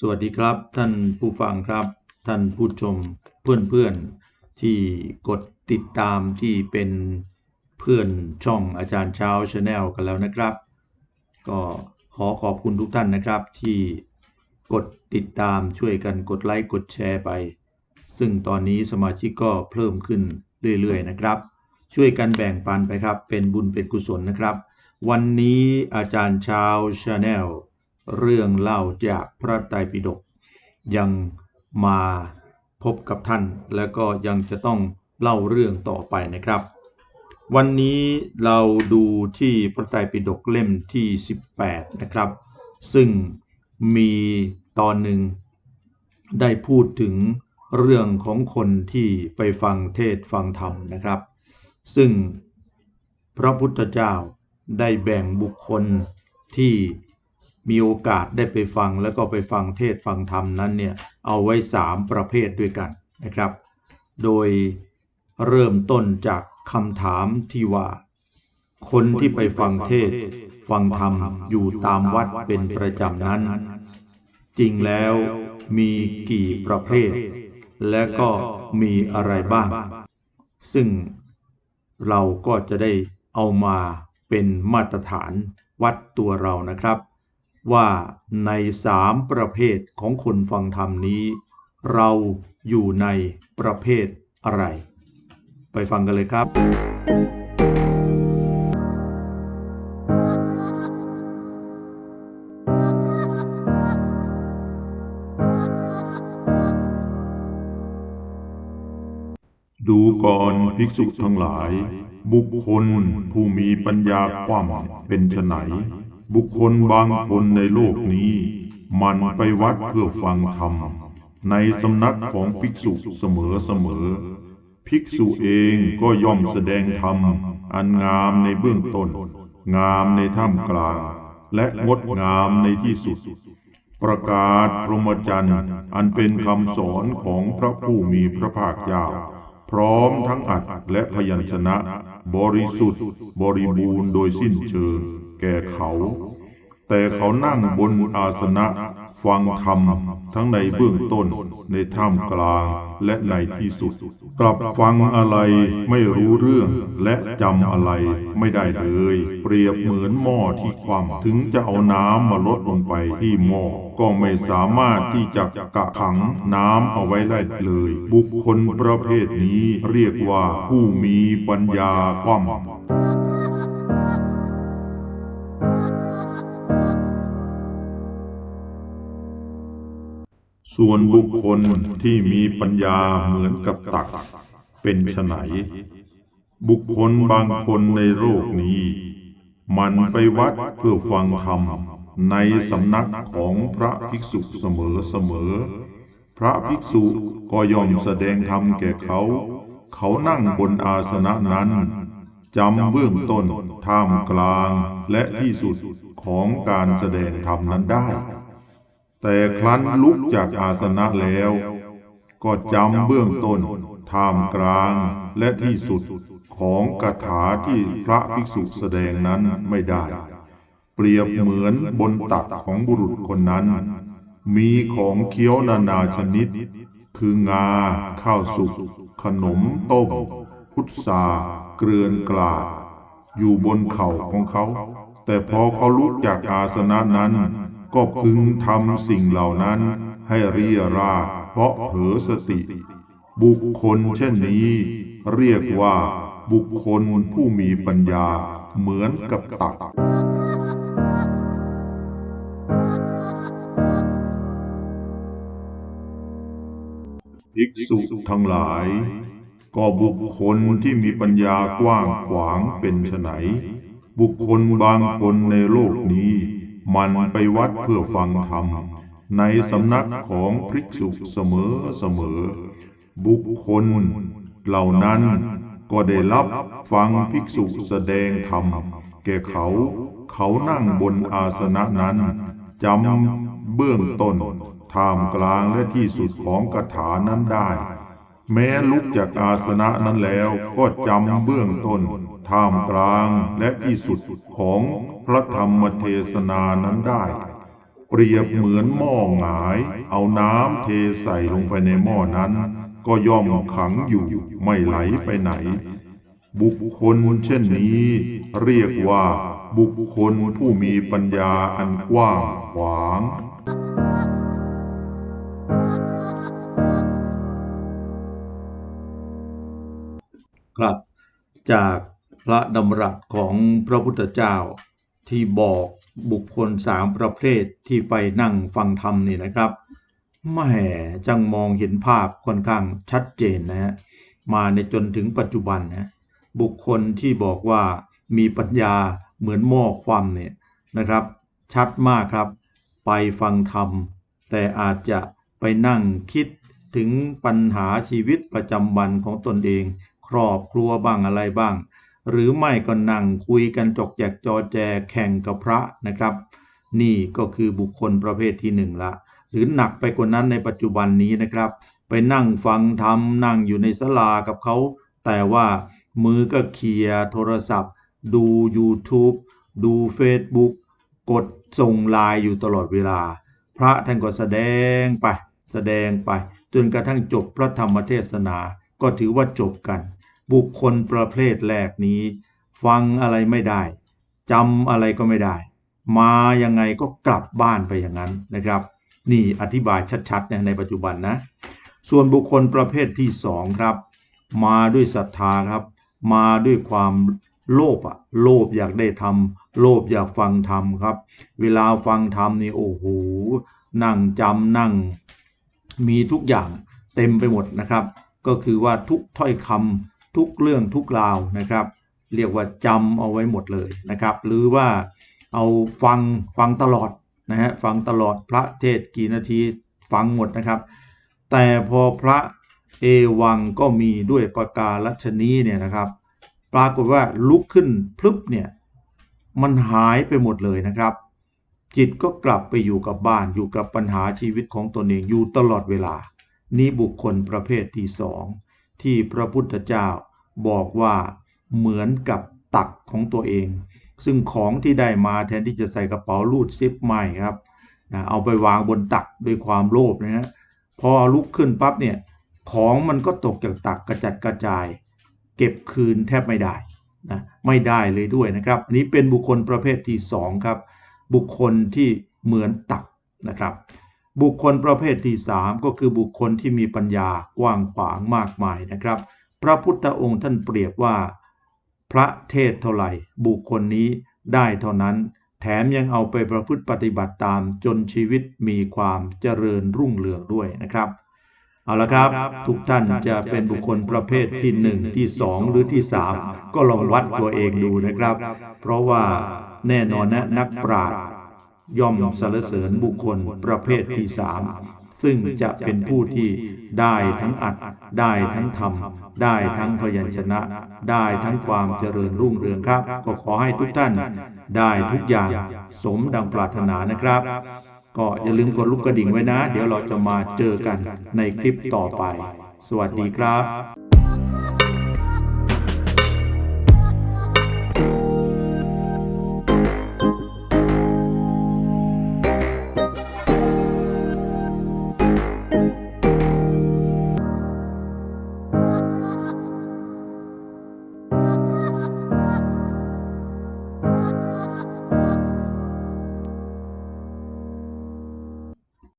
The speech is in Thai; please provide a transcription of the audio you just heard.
สวัสดีครับ ท่านผู้ฟังครับ ท่านผู้ชมเพื่อนๆที่กดติดตามที่เป็นเพื่อนช่องอาจารย์เช้าชาแนลกันแล้วนะครับ ก็ขอขอบคุณทุกท่านนะครับ ที่กดติดตามช่วยกันกดไลค์กดแชร์ไป ซึ่งตอนนี้สมาชิกก็เพิ่มขึ้นเรื่อยๆนะครับ ช่วยกันแบ่งปันไปครับ เป็นบุญเป็นกุศลนะครับ วันนี้อาจารย์เช้าชาแนล เรื่องเล่าจากพระไตรปิฎกยังมาพบกับท่าน แล้วก็ยังจะต้องเล่าเรื่องต่อไปนะครับ วันนี้เราดูที่พระไตรปิฎกเล่มที่ 18 นะครับ ซึ่งมีตอนหนึ่งได้พูดถึงเรื่องของคนที่ไปฟังเทศฟังธรรมนะครับ ซึ่งพระพุทธเจ้าได้แบ่งบุคคลที่ มีโอกาสได้ไปฟังแล้วก็ไปฟังเทศฟังธรรมนั้นเนี่ยเอาไว้สามประเภทด้วยกันนะครับ โดยเริ่มต้นจากคำถามที่ว่า คนที่ไปฟังเทศฟังธรรมอยู่ตามวัดเป็นประจำนั้น จริงแล้วมีกี่ประเภท และก็มีอะไรบ้าง ซึ่งเราก็จะได้เอามาเป็นมาตรฐานวัดตัวเรานะครับ ว่าในสามประเภทของคนฟังธรรมนี้ เราอยู่ในประเภทอะไร ไปฟังกันเลยครับดูก่อนภิกษุทั้งหลาย บุคคลผู้มีปัญญาความเป็นไฉน บุคคลบางคนในโลกนี้ มันไปวัดเพื่อฟังธรรม ในสำนักของภิกษุเสมอเสมอ ภิกษุเองก็ย่อมแสดงธรรม อันงามในเบื้องต้น งามในท่ามกลาง และงดงามในที่สุด ประกาศพรหมจรรย์อันเป็นคำสอนของพระผู้มีพระภาคเจ้า พร้อมทั้งอัดและพยัญชนะ บริสุทธิ์ บริบูรณ์โดยสิ้นเชิง แก่เขา แต่เขานั่งบนอาสนะฟังธรรมทั้งในเบื้องต้นในท่ามกลางและในที่สุด กลับฟังอะไรไม่รู้เรื่องและจำอะไรไม่ได้เลย เปรียบเหมือนหม้อที่คว่ำถึงจะเอาน้ำมาลดลงไปที่หม้อก็ไม่สามารถที่จะกะขังน้ำเอาไว้ได้เลย บุคคลประเภทนี้เรียกว่าผู้มีปัญญาคว่ำ ส่วนบุคคลที่มีปัญญาเหมือนกับตัก เป็นไฉนบุคคลบางคนในโลกนี้ มันไปวัดเพื่อฟังธรรมในสำนักของพระภิกษุเสมอเสมอ พระภิกษุก็ยอมแสดงธรรมแก่เขา เขานั่งบนอาสนะนั้นจำเบื้องต้นท่ามกลางและที่สุดของการแสดงธรรมนั้นได้ แต่ครั้นลุกจากอาสนะแล้ว ก็จำเบื้องต้นท่ามกลางและที่สุดของคาถาที่พระภิกษุแสดงนั้นไม่ได้ เปรียบเหมือนบนตักของบุรุษคนนั้น มีของเคี้ยวนานาชนิด คืองา ข้าวสุก ขนมต้มพุทราเกลือนกลาดอยู่บนเข่าของเขา แต่พอเขาลุกจากอาสนะนั้น ก็พึงทำสิ่งเหล่านั้นให้เรียราเพราะเผลอสติ บุคคลเช่นนี้ เรียกว่าบุคคลผู้มีปัญญาเหมือนกับตักภิกษุทั้งหลาย ก็บุคคลที่มีปัญญากว้างขวางเป็นไฉนบุคคลบางคนในโลกนี้ มันไปวัดเพื่อฟังธรรม ในสำนักของภิกษุเสมอเสมอ บุคคลเหล่านั้นก็ได้รับฟังภิกษุแสดงธรรม แก่เขา เขานั่งบนอาสนะนั้นจำเบื้องต้นท่ามกลางและที่สุดของคาถานั้นได้ แม้ลุกจากอาสนะนั้นแล้วก็จำเบื้องต้น ท่ามกลางและที่สุดของพระธรรมเทศนานั้นได้ เปรียบเหมือนหม้อหงาย เอาน้ำเทใส่ลงไปในหม้อนั้น ก็ย่อมขังอยู่ไม่ไหลไปไหน บุคคลเช่นนี้ เรียกว่าบุคคลผู้มีปัญญาอันกว้างขวาง ครับจาก พระดำรัสของพระพุทธเจ้าที่บอกบุคคลสามประเภทที่ไปนั่งฟังธรรมนี่นะครับแหม่จังมองเห็นภาพค่อนข้างชัดเจนนะฮะมาในจนถึงปัจจุบันนะบุคคลที่บอกว่ามีปัญญาเหมือนหม้อความเนี่ยนะครับ ชัดมากครับ ไปฟังธรรม แต่อาจจะไปนั่งคิดถึงปัญหาชีวิตประจำวันของตนเอง ครอบครัวบ้างอะไรบ้าง หรือไม่ก็นั่งคุยกันจกแจกจอแจแข่งกับพระนะครับ นี่ก็คือบุคคลประเภทที่หนึ่งละ หรือหนักไปกว่านั้นในปัจจุบันนี้นะครับ ไปนั่งฟังธรรมนั่งอยู่ในศาลากับเขา แต่ว่ามือก็เคียร์โทรศัพท์ ดู YouTube ดู Facebook กดส่งไลน์อยู่ตลอดเวลา พระท่านก็แสดงไป แสดงไป จนกระทั่งจบพระธรรมเทศนา ก็ถือว่าจบกัน บุคคลประเภทแรกนี้ ฟังอะไรไม่ได้จำอะไรก็ไม่ได้ มายังไงก็กลับบ้านไปอย่างนั้นนะครับ นี่อธิบายชัดๆเนี่ยในปัจจุบันนะ ส่วนบุคคลประเภทที่สองครับ มาด้วยศรัทธาครับ มาด้วยความโลภอะโลภอยากได้ทำโลภอยากฟังธรรมครับ เวลาฟังธรรมนี่โอ้โหนั่งจำนั่ง มีทุกอย่างเต็มไปหมดนะครับ ก็คือว่าทุกถ้อยคำ ทุกเรื่องทุกราวนะครับ เรียกว่าจำเอาไว้หมดเลยนะครับ หรือว่าเอาฟังฟังตลอดนะฮะฟังตลอดพระเทศกี่นาทีฟังหมดนะครับ แต่พอพระเอวังก็มีด้วยประกาศชนีเนี่ยนะครับ ปรากฏว่าลุกขึ้นพลึบเนี่ยมันหายไปหมดเลยนะครับ จิตก็กลับไปอยู่กับบ้านอยู่กับปัญหาชีวิตของตนเองอยู่ตลอดเวลา นี้บุคคลประเภทที่สอง ที่พระพุทธเจ้าบอกว่าเหมือนกับตักของตัวเอง ซึ่งของที่ได้มาแทนที่จะใส่กระเป๋าลูดซิปไม่ครับนะเอาไปวางบนตักด้วยความโลภนะฮะพอลุกขึ้นปั๊บเนี่ยของมันก็ตกจากตักกระจัดกระจาย เก็บคืนแทบไม่ได้นะไม่ได้เลยด้วยนะครับ อันนี้เป็นบุคคลประเภทที่สองครับบุคคลที่เหมือนตักนะครับ บุคคลประเภทที่สามก็คือบุคคลที่มีปัญญากว้างขวางมากมายนะครับ พระพุทธองค์ท่านเปรียบว่า พระเทศเท่าไหร่ บุคคลนี้ได้เท่านั้น แถมยังเอาไปประพฤติปฏิบัติตามจนชีวิตมีความเจริญรุ่งเรืองด้วยนะครับเอาละครับ ทุกท่านจะเป็นบุคคลประเภทที่หนึ่งที่สองหรือที่สามก็ลองวัดตัวเองดูนะครับ เพราะว่าแน่นอนนะนักปราชญ์ ย่อมสรรเสริญบุคคลประเภทที่สามซึ่งจะเป็นผู้ที่ได้ทั้งอัด ได้ทั้งทำได้ทั้งพยัญชนะ ได้ทั้งความเจริญรุ่งเรืองครับ ก็ขอให้ทุกท่านได้ทุกอย่างสมดังปรารถนานะครับ ก็อย่าลืมกดลูกกระดิ่งไว้นะ เดี๋ยวเราจะมาเจอกันในคลิปต่อไป สวัสดีครับ